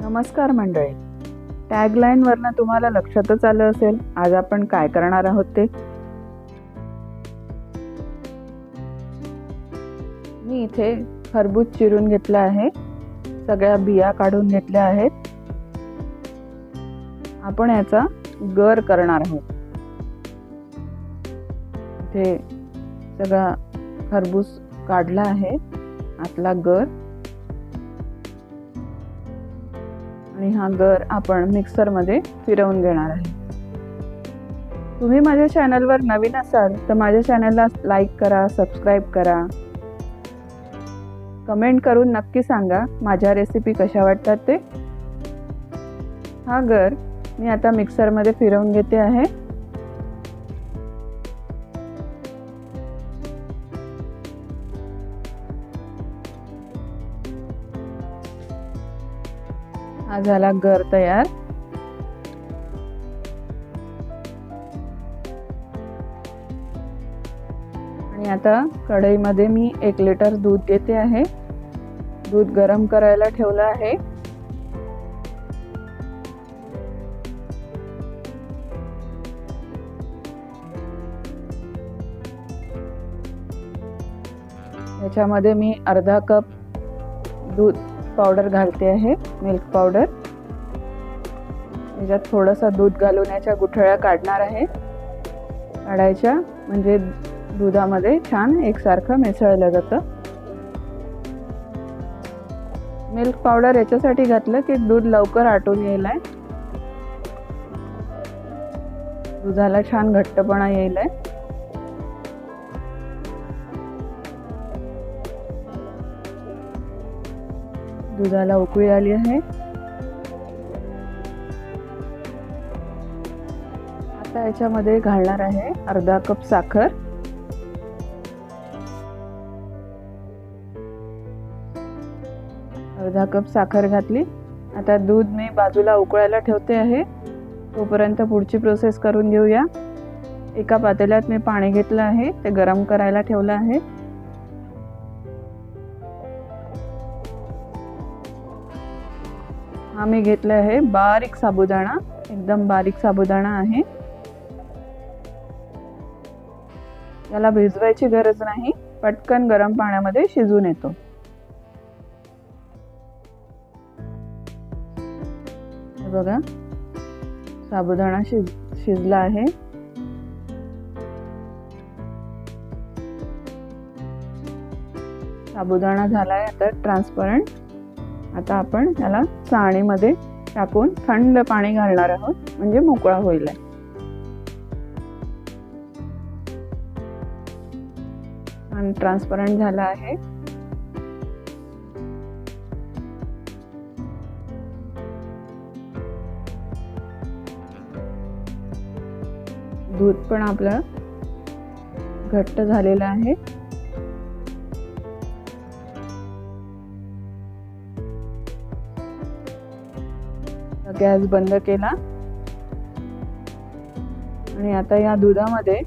नमस्कार मंडळी. टॅगलाईनवरनं तुम्हाला लक्षातच आलं असेल आज आपण काय करणार आहोत ते? मी इथे खरबूज चिरून घेतला आहे. सगळ्या बिया काढून घेतल्या आहेत. आपण याचा गर करणार आहोत. इथे सगळा खरबूज काढला आहे. आतला गर आणि हा गर आपण मिक्सरमध्ये फिरवून घेणार आहे. तुम्ही माझ्या चॅनलवर नवीन असाल तर माझ्या चॅनलला लाईक करा सबस्क्राईब करा. कमेंट करून नक्की सांगा माझ्या रेसिपी कशा वाटतात ते. हा गर मी आता मिक्सरमध्ये फिरवून घेते आहे. हा झाला गर तयार. आणि आता कढईमध्ये मी एक लिटर दूध घेते आहे. दूध गरम करायला ठेवलं आहे. याच्यामध्ये मी अर्धा कप दूध पावडर घालते आहे मिल्क पावडर याच्यात थोडंसं दूध घालून याच्या गुठळ्या काढणार आहे. काढायच्या म्हणजे दुधामध्ये छान एकसारखं मिसळलं जातं. मिल्क पावडर याच्यासाठी घातलं की दूध लवकर आटून येईल आहे दुधाला छान घट्टपणा येईल आहे दुधाला उकळी आली आहे. आता याच्यामध्ये घालणार आहे अर्धा कप साखर. अर्धा कप साखर घातली. आता दूध मी बाजूला उकळायला ठेवते आहे. तोपर्यंत पुढची प्रोसेस करून घेऊया. एका पातेल्यात मी पाणी घेतलं आहे. ते गरम करायला ठेवलं आहे. हा मी घेतला आहे बारीक साबुदाणा. एकदम बारीक साबुदाणा आहे. याला भिजवायची गरज नाही. पटकन गरम पाण्यामध्ये शिजून येतो. बघा. साबुदाणा शिज शिजला आहे. साबुदाणा झाला आहे आता ट्रान्सपरंट आता आपण त्याला चाळणीमध्ये टाकून थंड पाणी घालणार आहोत म्हणजे मोकळा होईल. आणि ट्रान्सपरंट झाला आहे. दूध पण आपलं घट्ट झालेलं आहे. गॅस बंद केला. आणि आता या दुधामध्ये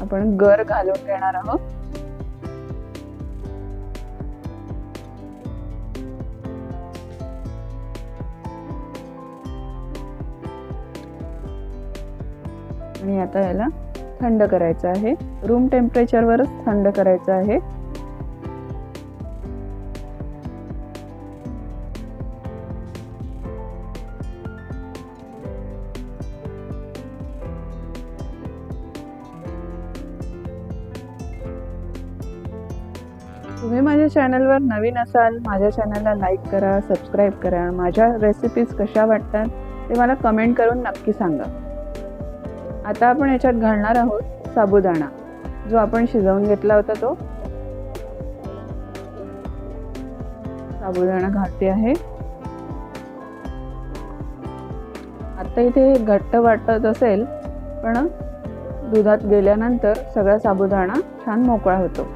आपण गर घालून घेणार आहोत. आणि आता याला थंड करायचं आहे. रूम टेम्परेचरवरच थंड करायचं आहे. तुम्ही माझ्या चॅनलवर नवीन असाल माझ्या चॅनलला लाईक करा सबस्क्राईब करा माझ्या रेसिपीज कशा वाटतात ते मला कमेंट करून नक्की सांगा. आता आपण याच्यात घालणार आहोत साबुदाणा. जो आपण शिजवून घेतला होता तो. साबुदाणा घालते आहे. आता इथे घट्ट वाटत असेल पण दुधात गेल्यानंतर सगळा साबुदाणा छान मोकळा होतो.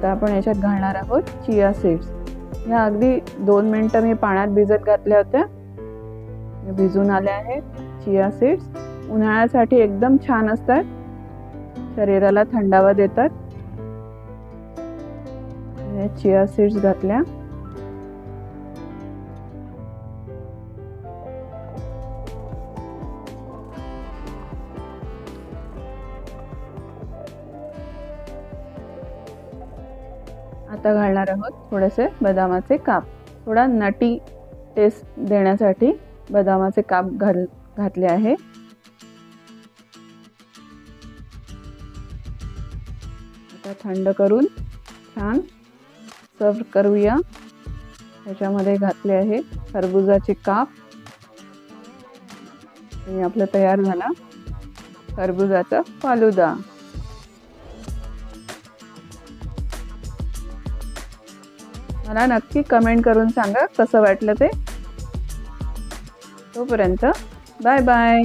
आता आपण याच्यात घालणार आहोत चिया सीड्स. ह्या अगदी दोन मिनटं मी पाण्यात भिजत घातल्या होत्या. भिजून आल्या आहेत चिया सीड्स. उन्हाळ्यासाठी एकदम छान असतात. शरीराला थंडावा देतात. चिया सीड्स घातल्या. आता घालणार आहोत थोडेसे बदामाचे काप. थोडा नटी टेस्ट देण्यासाठी बदामाचे काप घाल घातले आहे. आता थंड करून छान सर्व करूया. त्याच्यामध्ये घातले आहे खरबुजाचे काप. आणि आपलं तयार झाला खरबुजाचा फालुदा. मला नक्की कमेंट करून सांगा कसं वाटलं ते. तोपर्यंत बाय बाय